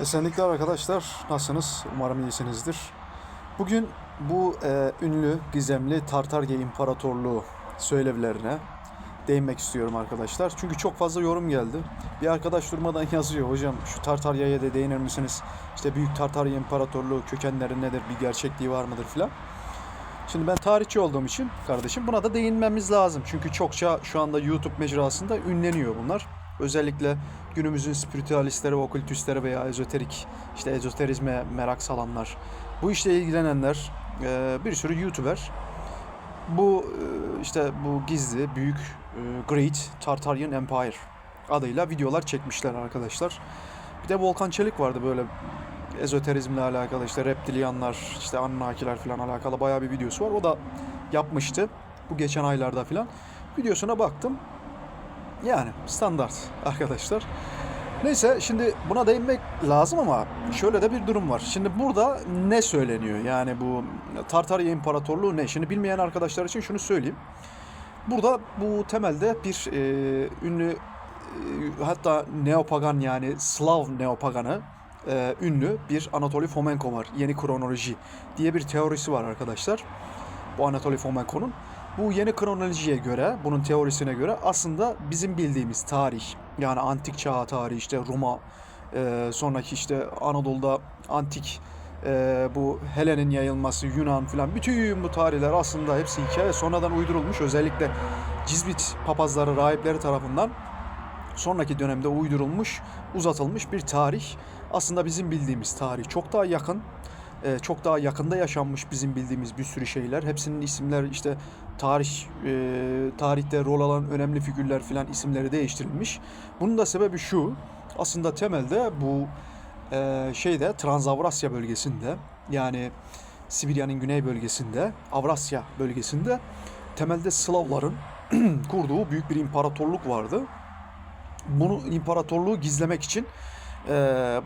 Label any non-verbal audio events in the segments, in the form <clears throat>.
Esenlikler arkadaşlar. Nasılsınız? Umarım iyisinizdir. Bugün bu e, ünlü, gizemli Tartarya İmparatorluğu söylevlerine değinmek istiyorum arkadaşlar. Çünkü çok fazla yorum geldi. Bir arkadaş durmadan <laughs> yazıyor. Hocam şu Tartarya'ya da değinir misiniz? İşte Büyük Tartarya İmparatorluğu kökenleri nedir? Bir gerçekliği var mıdır filan. Şimdi ben tarihçi olduğum için kardeşim buna da değinmemiz lazım. Çünkü çokça şu anda YouTube mecrasında ünleniyor bunlar. Özellikle günümüzün spiritüalistleri, okültistleri veya ezoterik, işte ezoterizme merak salanlar, bu işle ilgilenenler, e, bir sürü YouTuber bu e, işte bu gizli, büyük, e, Great Tartarian Empire adıyla videolar çekmişler arkadaşlar. Bir de Volkan Çelik vardı böyle ezoterizmle alakalı işte reptilyanlar, işte Anunnakiler falan alakalı bayağı bir videosu var. O da yapmıştı bu geçen aylarda falan. Videosuna baktım. Yani standart arkadaşlar. Neyse şimdi buna değinmek lazım ama şöyle de bir durum var. Şimdi burada ne söyleniyor? Yani bu Tartarya İmparatorluğu ne? Şimdi bilmeyen arkadaşlar için şunu söyleyeyim. Burada bu temelde bir e, ünlü e, hatta neopagan yani Slav neopaganı e, ünlü bir Anatoly Fomenko var. Yeni kronoloji diye bir teorisi var arkadaşlar. Bu Anatoly Fomenko'nun. Bu yeni kronolojiye göre, bunun teorisine göre aslında bizim bildiğimiz tarih, yani antik çağ tarihi işte Roma, e, sonraki işte Anadolu'da antik e, bu Helen'in yayılması, Yunan filan bütün bu tarihler aslında hepsi hikaye sonradan uydurulmuş. Özellikle Cizvit papazları, rahipleri tarafından sonraki dönemde uydurulmuş, uzatılmış bir tarih. Aslında bizim bildiğimiz tarih çok daha yakın. e, Çok daha yakında yaşanmış bizim bildiğimiz bir sürü şeyler. Hepsinin isimler işte tarih e, tarihte rol alan önemli figürler filan isimleri değiştirilmiş. Bunun da sebebi şu. Aslında temelde bu e, şeyde Transavrasya bölgesinde yani Sibirya'nın güney bölgesinde, Avrasya bölgesinde temelde Slavların <clears throat> kurduğu büyük bir imparatorluk vardı. Bunu imparatorluğu gizlemek için e,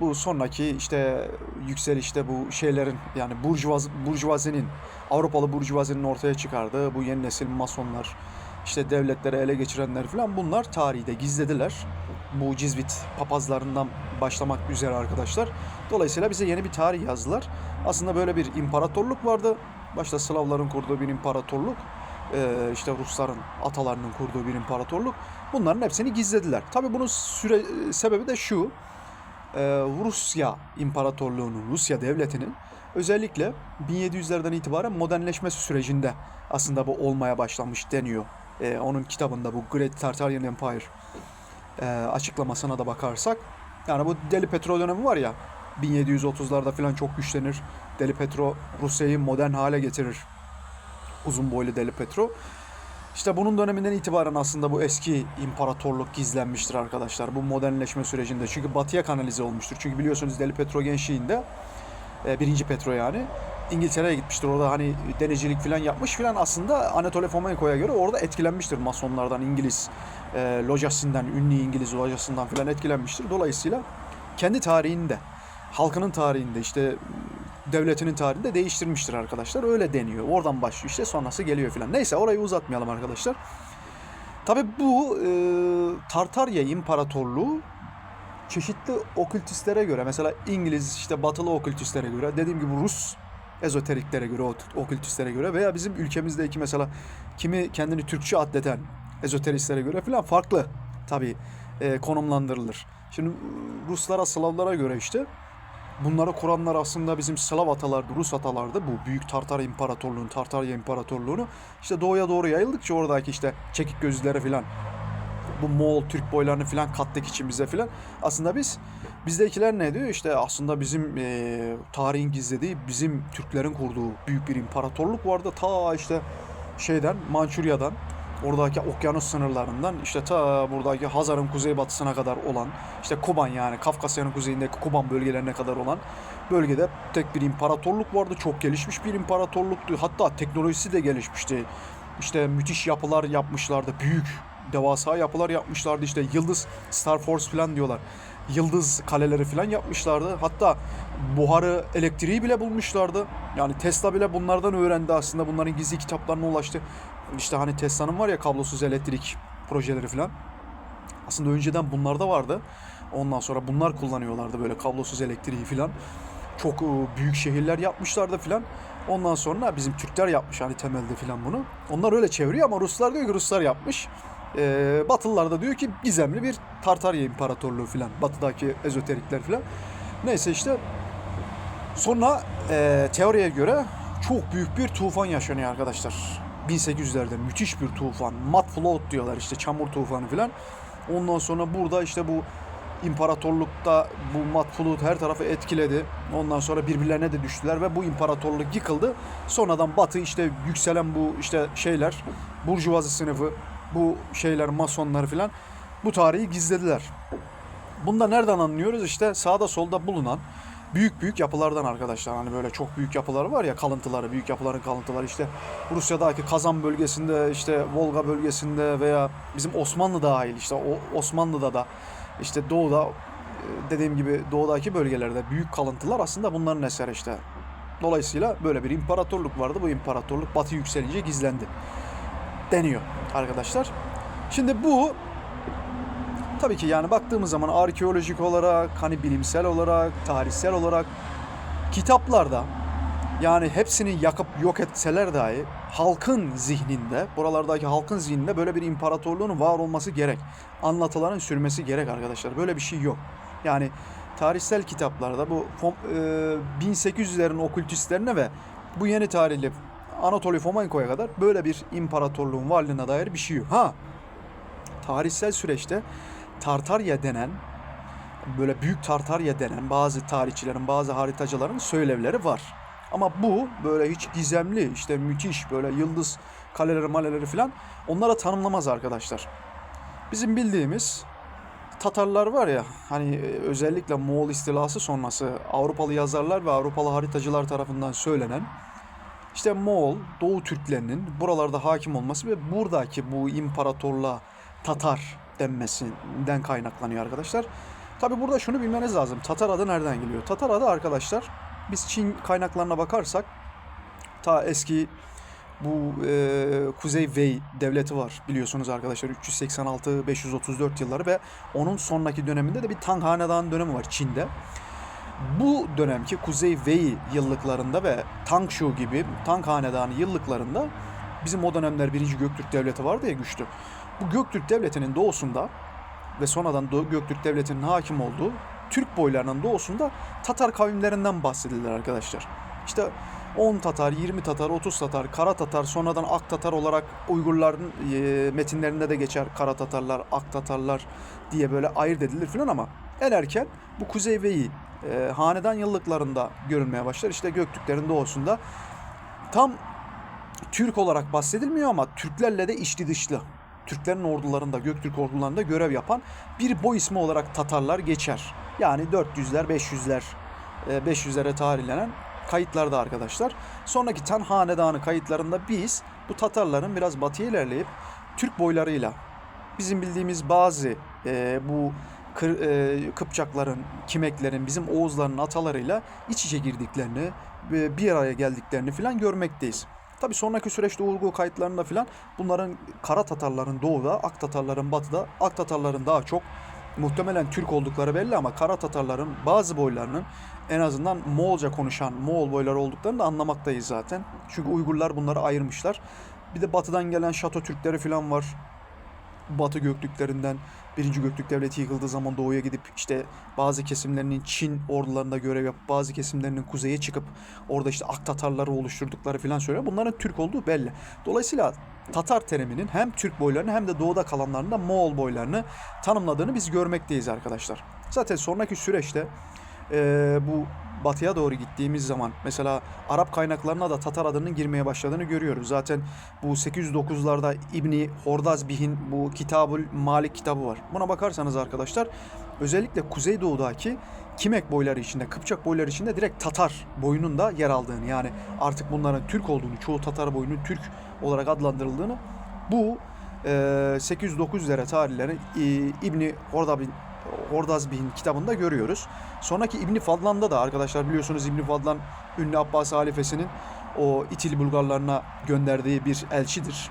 bu sonraki işte yükselişte bu şeylerin yani burjuvaz, burjuvazinin Avrupalı burjuvazinin ortaya çıkardığı bu yeni nesil masonlar işte devletleri ele geçirenler falan bunlar tarihi de gizlediler. Bu Cizvit papazlarından başlamak üzere arkadaşlar. Dolayısıyla bize yeni bir tarih yazdılar. Aslında böyle bir imparatorluk vardı. Başta Slavların kurduğu bir imparatorluk. Ee, işte Rusların atalarının kurduğu bir imparatorluk. Bunların hepsini gizlediler. Tabi bunun süre, sebebi de şu. Ee, Rusya İmparatorluğu'nun, Rusya Devleti'nin özellikle 1700'lerden itibaren modernleşme sürecinde aslında bu olmaya başlamış deniyor. Ee, onun kitabında bu Great Tartarian Empire e, açıklamasına da bakarsak. Yani bu Deli Petro dönemi var ya 1730'larda falan çok güçlenir. Deli Petro Rusya'yı modern hale getirir. Uzun boylu Deli Petro. İşte bunun döneminden itibaren aslında bu eski imparatorluk gizlenmiştir arkadaşlar. Bu modernleşme sürecinde. Çünkü batıya kanalize olmuştur. Çünkü biliyorsunuz Deli Petro gençliğinde e, birinci Petro yani İngiltere'ye gitmiştir. Orada hani denizcilik falan yapmış falan aslında Anatoly Fomenko'ya göre orada etkilenmiştir. Masonlardan, İngiliz e, lojasından, ünlü İngiliz lojasından falan etkilenmiştir. Dolayısıyla kendi tarihinde, halkının tarihinde işte devletinin tarihinde değiştirmiştir arkadaşlar. Öyle deniyor. Oradan başlıyor işte sonrası geliyor falan. Neyse orayı uzatmayalım arkadaşlar. Tabi bu e, Tartarya İmparatorluğu çeşitli okültistlere göre mesela İngiliz işte batılı okültistlere göre dediğim gibi Rus ezoteriklere göre ok- okültistlere göre veya bizim ülkemizdeki mesela kimi kendini Türkçe addeden ezoteristlere göre falan farklı tabi konumlandırılır. Şimdi Ruslara Slavlara göre işte bunları kuranlar aslında bizim Slav atalardı, Rus atalardı. Bu büyük Tartar İmparatorluğunu, Tartarya İmparatorluğunu işte doğuya doğru yayıldıkça oradaki işte çekik gözlere filan bu Moğol Türk boylarını filan kattık içimize filan. Aslında biz bizdekiler ne diyor? İşte aslında bizim e, tarihin gizlediği bizim Türklerin kurduğu büyük bir imparatorluk vardı. Ta işte şeyden Mançurya'dan oradaki okyanus sınırlarından işte ta buradaki Hazar'ın kuzeybatısına kadar olan işte Kuban yani Kafkasya'nın kuzeyindeki Kuban bölgelerine kadar olan bölgede tek bir imparatorluk vardı. Çok gelişmiş bir imparatorluktu. Hatta teknolojisi de gelişmişti. İşte müthiş yapılar yapmışlardı. Büyük devasa yapılar yapmışlardı. İşte Yıldız Star Force falan diyorlar. Yıldız kaleleri falan yapmışlardı. Hatta buharı, elektriği bile bulmuşlardı. Yani Tesla bile bunlardan öğrendi aslında. Bunların gizli kitaplarına ulaştı. İşte hani Tesla'nın var ya kablosuz elektrik projeleri falan. Aslında önceden bunlar da vardı. Ondan sonra bunlar kullanıyorlardı böyle kablosuz elektriği filan. Çok e, büyük şehirler yapmışlardı filan. Ondan sonra bizim Türkler yapmış hani temelde filan bunu. Onlar öyle çeviriyor ama Ruslar diyor ki Ruslar yapmış. Ee, Batılılar da diyor ki gizemli bir Tartarya İmparatorluğu filan. Batıdaki ezoterikler filan. Neyse işte sonra e, teoriye göre çok büyük bir tufan yaşanıyor arkadaşlar. 1800'lerde müthiş bir tufan. Mud flood diyorlar işte çamur tufanı filan. Ondan sonra burada işte bu imparatorlukta bu mud flood her tarafı etkiledi. Ondan sonra birbirlerine de düştüler ve bu imparatorluk yıkıldı. Sonradan batı işte yükselen bu işte şeyler, burjuvazi sınıfı, bu şeyler masonlar filan bu tarihi gizlediler. Bunda nereden anlıyoruz? İşte sağda solda bulunan büyük büyük yapılardan arkadaşlar. Hani böyle çok büyük yapılar var ya kalıntıları, büyük yapıların kalıntıları işte Rusya'daki Kazan bölgesinde, işte Volga bölgesinde veya bizim Osmanlı dahil işte o Osmanlı'da da işte doğuda e, dediğim gibi doğudaki bölgelerde büyük kalıntılar aslında bunların eseri işte. Dolayısıyla böyle bir imparatorluk vardı. Bu imparatorluk batı yükselince gizlendi. Deniyor arkadaşlar. Şimdi bu Tabii ki yani baktığımız zaman arkeolojik olarak, hani bilimsel olarak, tarihsel olarak kitaplarda yani hepsini yakıp yok etseler dahi halkın zihninde, buralardaki halkın zihninde böyle bir imparatorluğun var olması gerek. Anlatıların sürmesi gerek arkadaşlar. Böyle bir şey yok. Yani tarihsel kitaplarda bu fom- e, 1800'lerin okültistlerine ve bu yeni tarihli Anatoly Fomenko'ya kadar böyle bir imparatorluğun varlığına dair bir şey yok. Ha, tarihsel süreçte Tartarya denen böyle büyük Tartarya denen bazı tarihçilerin, bazı haritacıların söylevleri var. Ama bu böyle hiç gizemli, işte müthiş böyle yıldız kaleleri maleleri falan onlara tanımlamaz arkadaşlar. Bizim bildiğimiz Tatarlar var ya hani e, özellikle Moğol istilası sonrası Avrupalı yazarlar ve Avrupalı haritacılar tarafından söylenen işte Moğol, Doğu Türklerinin buralarda hakim olması ve buradaki bu imparatorluğa Tatar denmesinden kaynaklanıyor arkadaşlar. Tabi burada şunu bilmeniz lazım. Tatar adı nereden geliyor? Tatar adı arkadaşlar biz Çin kaynaklarına bakarsak ta eski bu e, Kuzey Wei devleti var biliyorsunuz arkadaşlar 386-534 yılları ve onun sonraki döneminde de bir Tang Hanedan dönemi var Çin'de. Bu dönemki Kuzey Wei yıllıklarında ve Tangshu gibi Tang Hanedanı yıllıklarında bizim o dönemler 1. Göktürk Devleti vardı ya güçlü. Bu Göktürk Devleti'nin doğusunda ve sonradan Göktürk Devleti'nin hakim olduğu Türk boylarının doğusunda Tatar kavimlerinden bahsedilir arkadaşlar. İşte 10 Tatar, 20 Tatar, 30 Tatar, Kara Tatar, sonradan Ak Tatar olarak Uygurların e, metinlerinde de geçer. Kara Tatarlar, Ak Tatarlar diye böyle ayırt edilir filan ama en erken bu Kuzey Veyi e, hanedan yıllıklarında görülmeye başlar. İşte Göktürklerin doğusunda tam Türk olarak bahsedilmiyor ama Türklerle de içli dışlı. Türklerin ordularında, Göktürk ordularında görev yapan bir boy ismi olarak Tatarlar geçer. Yani 400'ler, 500'ler, e, 500'lere tarihlenen kayıtlarda arkadaşlar. Sonraki Tan Hanedanı kayıtlarında biz bu Tatarların biraz batıya ilerleyip Türk boylarıyla bizim bildiğimiz bazı e, bu Kır, e, Kıpçakların, Kimeklerin, bizim Oğuzların atalarıyla iç içe girdiklerini, ve bir araya geldiklerini falan görmekteyiz. Tabi sonraki süreçte Uygur kayıtlarında filan bunların Kara Tatarların doğuda, Ak Tatarların batıda, Ak Tatarların daha çok muhtemelen Türk oldukları belli ama Kara Tatarların bazı boylarının en azından Moğolca konuşan Moğol boyları olduklarını da anlamaktayız zaten. Çünkü Uygurlar bunları ayırmışlar. Bir de batıdan gelen Şato Türkleri filan var. Batı Göktürklerinden birinci Göktürk Devleti yıkıldığı zaman doğuya gidip işte bazı kesimlerinin Çin ordularında görev yapıp bazı kesimlerinin kuzeye çıkıp orada işte Ak Tatarları oluşturdukları filan söylüyor. Bunların Türk olduğu belli. Dolayısıyla Tatar teriminin hem Türk boylarını hem de doğuda kalanlarını da Moğol boylarını tanımladığını biz görmekteyiz arkadaşlar. Zaten sonraki süreçte eee, bu batıya doğru gittiğimiz zaman mesela Arap kaynaklarına da Tatar adının girmeye başladığını görüyoruz. Zaten bu 809'larda İbni Hordazbih'in bu Kitabul Malik kitabı var. Buna bakarsanız arkadaşlar özellikle Kuzeydoğu'daki Kimek boyları içinde, Kıpçak boyları içinde direkt Tatar boyunun da yer aldığını yani artık bunların Türk olduğunu, çoğu Tatar boyunun Türk olarak adlandırıldığını bu e, 800-900'lere tarihleri İbni Hordabin Hordazbih'in kitabında görüyoruz. Sonraki İbni Fadlan'da da arkadaşlar biliyorsunuz İbni Fadlan ünlü Abbasi halifesinin o İtil Bulgarlarına gönderdiği bir elçidir.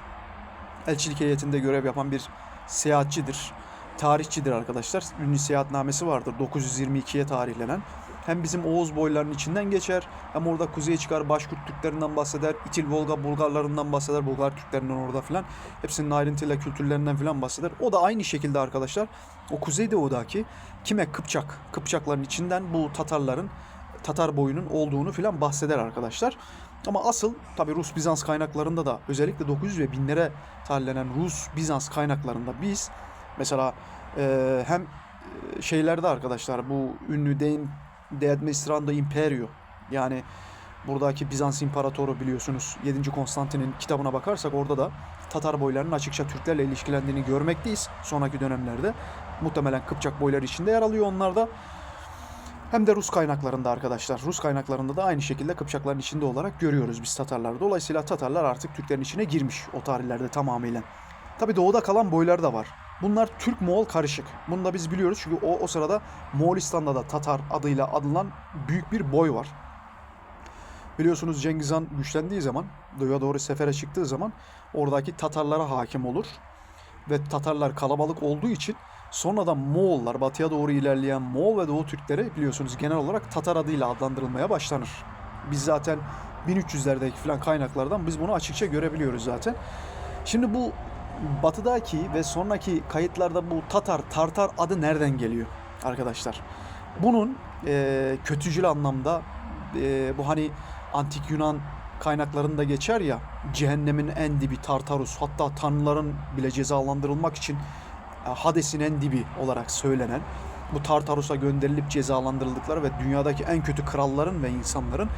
Elçilik heyetinde görev yapan bir seyahatçidir. tarihçidir arkadaşlar. Ünlü seyahatnamesi vardır 922'ye tarihlenen. Hem bizim Oğuz boylarının içinden geçer hem orada kuzeye çıkar Başkurt Türklerinden bahseder. İtil Volga Bulgarlarından bahseder. Bulgar Türklerinden orada filan. Hepsinin ayrıntıyla kültürlerinden filan bahseder. O da aynı şekilde arkadaşlar o Kuzeydoğu'daki kime Kıpçak, Kıpçakların içinden bu Tatarların Tatar boyunun olduğunu filan bahseder arkadaşlar. Ama asıl tabi Rus Bizans kaynaklarında da özellikle 900 ve binlere tarihlenen Rus Bizans kaynaklarında biz mesela e, hem şeylerde arkadaşlar bu ünlü Dein De Administrando Imperio yani buradaki Bizans İmparatoru biliyorsunuz 7. Konstantin'in kitabına bakarsak orada da Tatar boylarının açıkça Türklerle ilişkilendiğini görmekteyiz sonraki dönemlerde. Muhtemelen Kıpçak boyları içinde yer alıyor onlar da. Hem de Rus kaynaklarında arkadaşlar. Rus kaynaklarında da aynı şekilde Kıpçakların içinde olarak görüyoruz biz Tatarları. Dolayısıyla Tatarlar artık Türklerin içine girmiş o tarihlerde tamamıyla. Tabi doğuda kalan boylar da var. Bunlar Türk-Moğol karışık. Bunu da biz biliyoruz çünkü o, o sırada Moğolistan'da da Tatar adıyla adılan büyük bir boy var. Biliyorsunuz Cengiz Han güçlendiği zaman, doğuya doğru sefere çıktığı zaman oradaki Tatarlara hakim olur. Ve Tatarlar kalabalık olduğu için sonradan Moğollar, batıya doğru ilerleyen Moğol ve Doğu Türkleri biliyorsunuz genel olarak Tatar adıyla adlandırılmaya başlanır. Biz zaten 1300'lerdeki falan kaynaklardan biz bunu açıkça görebiliyoruz zaten. Şimdi bu batıdaki ve sonraki kayıtlarda bu Tatar, Tartar adı nereden geliyor arkadaşlar? Bunun e, kötücül anlamda e, bu hani antik Yunan kaynaklarında geçer ya cehennemin en dibi Tartarus hatta tanrıların bile cezalandırılmak için e, Hades'in en dibi olarak söylenen bu Tartarus'a gönderilip cezalandırıldıkları ve dünyadaki en kötü kralların ve insanların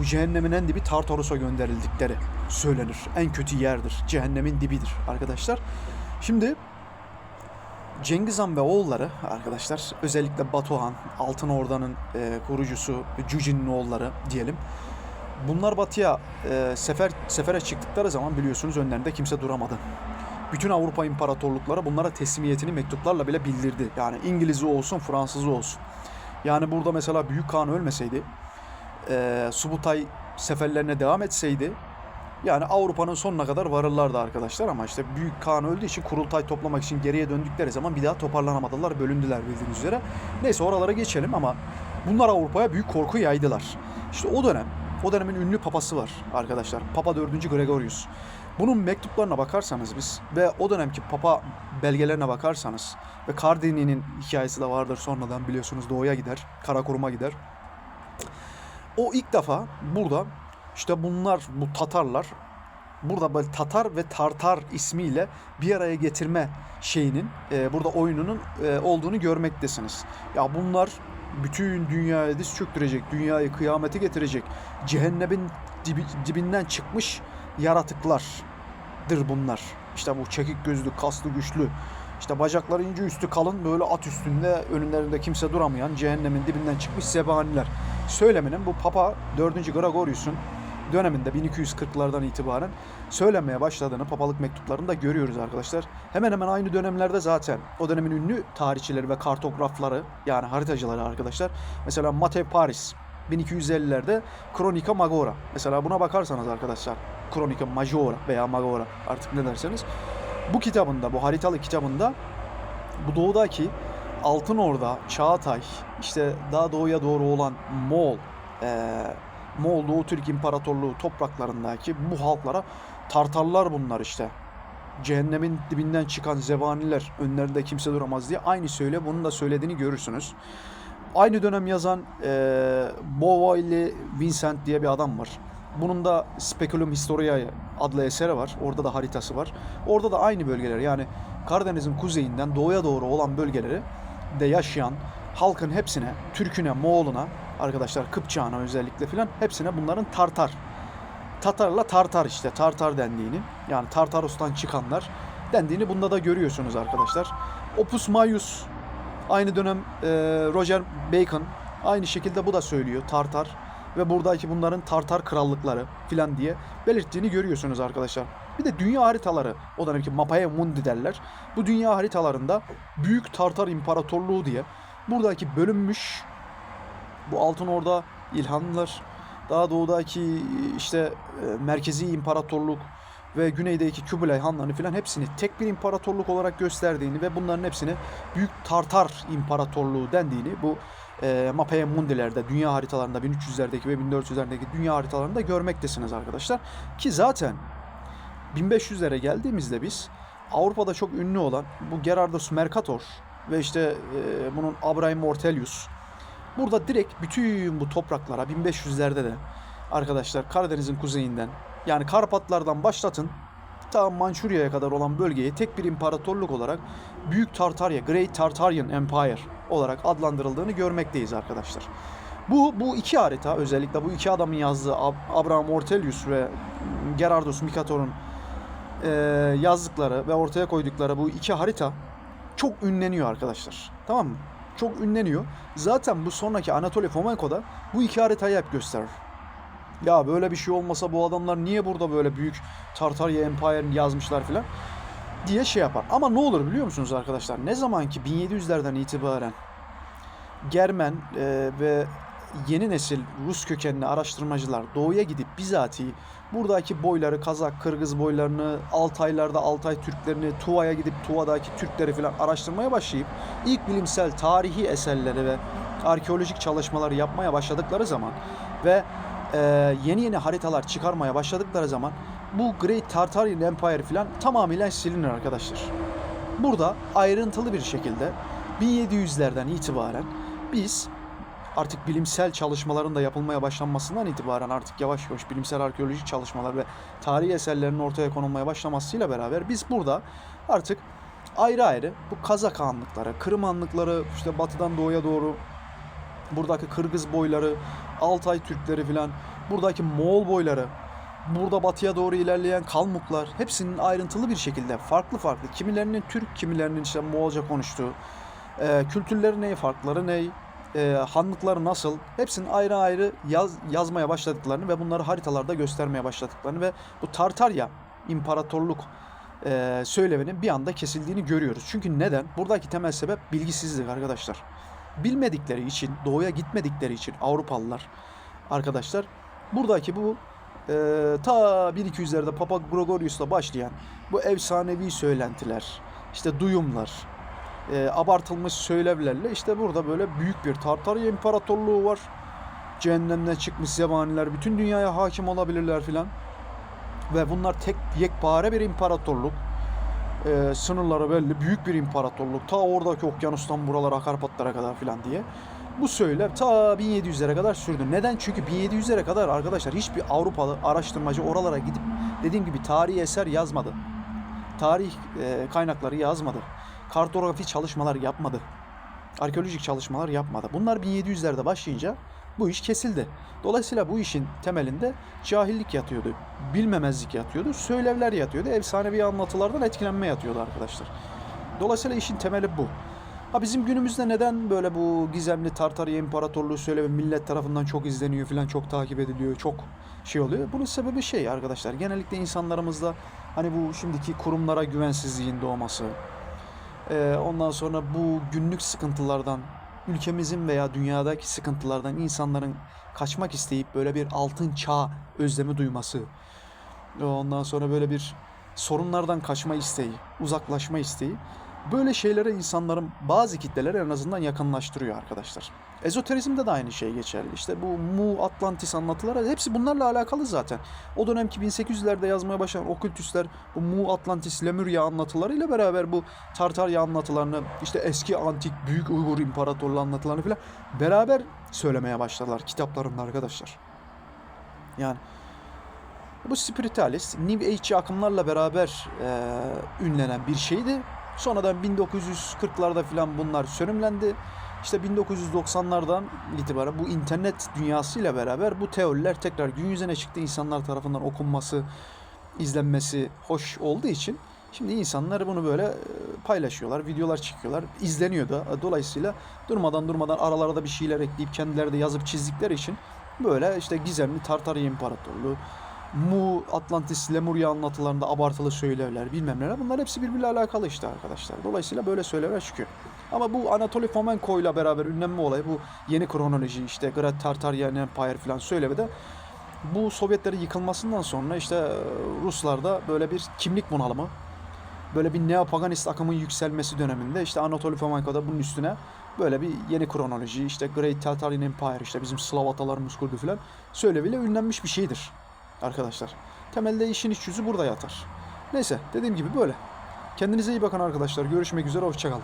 bu cehennemin en dibi Tartarus'a gönderildikleri söylenir. En kötü yerdir. Cehennemin dibidir arkadaşlar. Şimdi Cengiz Han ve oğulları arkadaşlar özellikle Batuhan, Altın Orda'nın e, kurucusu Cüci'nin oğulları diyelim. Bunlar batıya e, sefer sefere çıktıkları zaman biliyorsunuz önlerinde kimse duramadı. Bütün Avrupa imparatorlukları bunlara teslimiyetini mektuplarla bile bildirdi. Yani İngiliz'i olsun, Fransız'ı olsun. Yani burada mesela Büyük Kağan ölmeseydi, e, Subutay seferlerine devam etseydi yani Avrupa'nın sonuna kadar varırlardı arkadaşlar ama işte Büyük Kağan öldüğü için kurultay toplamak için geriye döndükleri zaman bir daha toparlanamadılar, bölündüler bildiğiniz üzere. Neyse oralara geçelim ama bunlar Avrupa'ya büyük korku yaydılar. İşte o dönem, o dönemin ünlü papası var arkadaşlar. Papa 4. Gregorius. Bunun mektuplarına bakarsanız biz ve o dönemki papa belgelerine bakarsanız ve Kardini'nin hikayesi de vardır sonradan biliyorsunuz doğuya gider, Karakurum'a gider. O ilk defa burada işte bunlar bu Tatarlar burada böyle Tatar ve Tartar ismiyle bir araya getirme şeyinin e, burada oyununun e, olduğunu görmektesiniz. Ya bunlar bütün dünyaya diz çöktürecek, dünyayı kıyamete getirecek, cehennemin dibi, dibinden çıkmış yaratıklardır bunlar. İşte bu çekik gözlü, kaslı, güçlü, işte bacakları ince üstü kalın böyle at üstünde önlerinde kimse duramayan cehennemin dibinden çıkmış zebaniler. Söyleminin bu Papa 4. Gregorius'un döneminde 1240'lardan itibaren söylenmeye başladığını papalık mektuplarında görüyoruz arkadaşlar. Hemen hemen aynı dönemlerde zaten o dönemin ünlü tarihçileri ve kartografları yani haritacıları arkadaşlar. Mesela Matev Paris 1250'lerde Kronika Magora. Mesela buna bakarsanız arkadaşlar Kronika Majora veya Magora artık ne derseniz. Bu kitabında, bu haritalı kitabında bu doğudaki Altın Orda, Çağatay, işte daha doğuya doğru olan Moğol, eee Moğol Doğu Türk İmparatorluğu topraklarındaki bu halklara Tartarlar bunlar işte. Cehennemin dibinden çıkan zebaniler önlerinde kimse duramaz diye aynı söyle bunun da söylediğini görürsünüz. Aynı dönem yazan e, Bovaili Vincent diye bir adam var. Bunun da Speculum Historiae adlı eseri var. Orada da haritası var. Orada da aynı bölgeler yani Karadeniz'in kuzeyinden doğuya doğru olan bölgeleri de yaşayan halkın hepsine, Türküne, Moğoluna, arkadaşlar Kıpçağına özellikle filan hepsine bunların Tartar. Tatarla Tartar işte Tartar dendiğini yani Tartarus'tan çıkanlar dendiğini bunda da görüyorsunuz arkadaşlar. Opus Maius aynı dönem e, Roger Bacon aynı şekilde bu da söylüyor Tartar ve buradaki bunların Tartar krallıkları filan diye belirttiğini görüyorsunuz arkadaşlar. Bir de dünya haritaları o dönemki Mappae Mundi derler. Bu dünya haritalarında Büyük Tartar İmparatorluğu diye buradaki bölünmüş bu Altın Orda İlhanlılar, daha doğudaki işte e, merkezi imparatorluk, ve güneydeki Kubilay Hanlarını filan hepsini tek bir imparatorluk olarak gösterdiğini ve bunların hepsini Büyük Tartar İmparatorluğu dendiğini bu e, Mapei Mundi'lerde, dünya haritalarında 1300'lerdeki ve 1400'lerdeki dünya haritalarında görmektesiniz arkadaşlar. Ki zaten 1500'lere geldiğimizde biz Avrupa'da çok ünlü olan bu Gerardus Mercator ve işte e, bunun Abraham Ortelius burada direkt bütün bu topraklara 1500'lerde de arkadaşlar Karadeniz'in kuzeyinden yani Karpatlardan başlatın ta Mançurya'ya kadar olan bölgeyi tek bir imparatorluk olarak Büyük Tartarya, Great Tartarian Empire olarak adlandırıldığını görmekteyiz arkadaşlar. Bu, bu iki harita özellikle bu iki adamın yazdığı Ab- Abraham Ortelius ve Gerardus Mercator'un e, yazdıkları ve ortaya koydukları bu iki harita çok ünleniyor arkadaşlar. Tamam mı? Çok ünleniyor. Zaten bu sonraki Anatoly Fomenko'da bu iki haritayı hep gösterir. Ya böyle bir şey olmasa bu adamlar niye burada böyle büyük Tartarya Empire'ni yazmışlar filan diye şey yapar. Ama ne olur biliyor musunuz arkadaşlar? Ne zaman ki 1700'lerden itibaren Germen e, ve yeni nesil Rus kökenli araştırmacılar doğuya gidip bizatihi buradaki boyları, Kazak, Kırgız boylarını, Altaylarda Altay Türklerini, Tuva'ya gidip Tuva'daki Türkleri falan araştırmaya başlayıp ilk bilimsel tarihi eserleri ve arkeolojik çalışmaları yapmaya başladıkları zaman ve e, yeni yeni haritalar çıkarmaya başladıkları zaman bu Great Tartarian Empire falan tamamıyla silinir arkadaşlar. Burada ayrıntılı bir şekilde 1700'lerden itibaren biz artık bilimsel çalışmaların da yapılmaya başlanmasından itibaren artık yavaş yavaş bilimsel arkeolojik çalışmalar ve tarihi eserlerin ortaya konulmaya başlamasıyla beraber biz burada artık ayrı ayrı bu Kazak Hanlıkları, Kırım Hanlıkları, işte batıdan doğuya doğru buradaki Kırgız boyları, Altay Türkleri filan, buradaki Moğol boyları, burada batıya doğru ilerleyen Kalmuklar hepsinin ayrıntılı bir şekilde farklı farklı kimilerinin Türk, kimilerinin işte Moğolca konuştuğu, e, kültürleri ne, farkları ne, e, hanlıkları nasıl hepsinin ayrı ayrı yaz, yazmaya başladıklarını ve bunları haritalarda göstermeye başladıklarını ve bu Tartarya imparatorluk e, söyleminin bir anda kesildiğini görüyoruz. Çünkü neden? Buradaki temel sebep bilgisizlik arkadaşlar. Bilmedikleri için, doğuya gitmedikleri için Avrupalılar arkadaşlar buradaki bu e, ta 1200'lerde Papa Gregorius'la başlayan bu efsanevi söylentiler, işte duyumlar, e, abartılmış söylevlerle işte burada böyle büyük bir Tartarya İmparatorluğu var. Cehennemden çıkmış zebaniler bütün dünyaya hakim olabilirler filan. Ve bunlar tek yekpare bir imparatorluk. E, sınırları belli büyük bir imparatorluk. Ta oradaki okyanustan buralara Karpatlara kadar filan diye. Bu söylev ta 1700'lere kadar sürdü. Neden? Çünkü 1700'lere kadar arkadaşlar hiçbir Avrupalı araştırmacı oralara gidip dediğim gibi tarihi eser yazmadı. Tarih e, kaynakları yazmadı kartografi çalışmalar yapmadı. Arkeolojik çalışmalar yapmadı. Bunlar 1700'lerde başlayınca bu iş kesildi. Dolayısıyla bu işin temelinde cahillik yatıyordu. Bilmemezlik yatıyordu. Söylevler yatıyordu. Efsanevi anlatılardan etkilenme yatıyordu arkadaşlar. Dolayısıyla işin temeli bu. Ha bizim günümüzde neden böyle bu gizemli Tartarya İmparatorluğu söylevi millet tarafından çok izleniyor falan çok takip ediliyor çok şey oluyor. Bunun sebebi şey arkadaşlar genellikle insanlarımızda hani bu şimdiki kurumlara güvensizliğin doğması, ee, ondan sonra bu günlük sıkıntılardan, ülkemizin veya dünyadaki sıkıntılardan insanların kaçmak isteyip böyle bir altın çağ özlemi duyması, ondan sonra böyle bir sorunlardan kaçma isteği, uzaklaşma isteği böyle şeylere insanların bazı kitleler en azından yakınlaştırıyor arkadaşlar. Ezoterizmde de aynı şey geçerli. İşte bu Mu Atlantis anlatıları hepsi bunlarla alakalı zaten. O dönemki 1800'lerde yazmaya başlayan okültüsler bu Mu Atlantis Lemurya anlatılarıyla beraber bu Tartarya anlatılarını işte eski antik büyük Uygur İmparatorluğu anlatılarını falan beraber söylemeye başladılar kitaplarında arkadaşlar. Yani bu spiritualist New Age akımlarla beraber e, ünlenen bir şeydi. Sonradan 1940'larda falan bunlar sönümlendi. İşte 1990'lardan itibaren bu internet dünyasıyla beraber bu teoriler tekrar gün yüzüne çıktı. insanlar tarafından okunması, izlenmesi hoş olduğu için şimdi insanlar bunu böyle e, paylaşıyorlar, videolar çekiyorlar, izleniyor da. Dolayısıyla durmadan durmadan aralarda bir şeyler ekleyip kendileri de yazıp çizdikleri için böyle işte gizemli Tartarya İmparatorluğu, Mu, Atlantis, Lemurya anlatılarında abartılı söylevler bilmem neler bunlar hepsi birbiriyle alakalı işte arkadaşlar. Dolayısıyla böyle söylevler çıkıyor. Ama bu Anatoly Fomenko ile beraber ünlenme olayı bu yeni kronoloji işte Great Tartarian Empire falan söylemi de bu Sovyetlerin yıkılmasından sonra işte e, Ruslarda böyle bir kimlik bunalımı, böyle bir neopaganist akımın yükselmesi döneminde işte Anatoly Fomenko'da bunun üstüne böyle bir yeni kronoloji, işte Great Tatarian Empire, işte bizim Slav atalarımız kurdu filan söyleviyle ünlenmiş bir şeydir arkadaşlar. Temelde işin iç yüzü burada yatar. Neyse dediğim gibi böyle. Kendinize iyi bakın arkadaşlar. Görüşmek üzere. Hoşçakalın.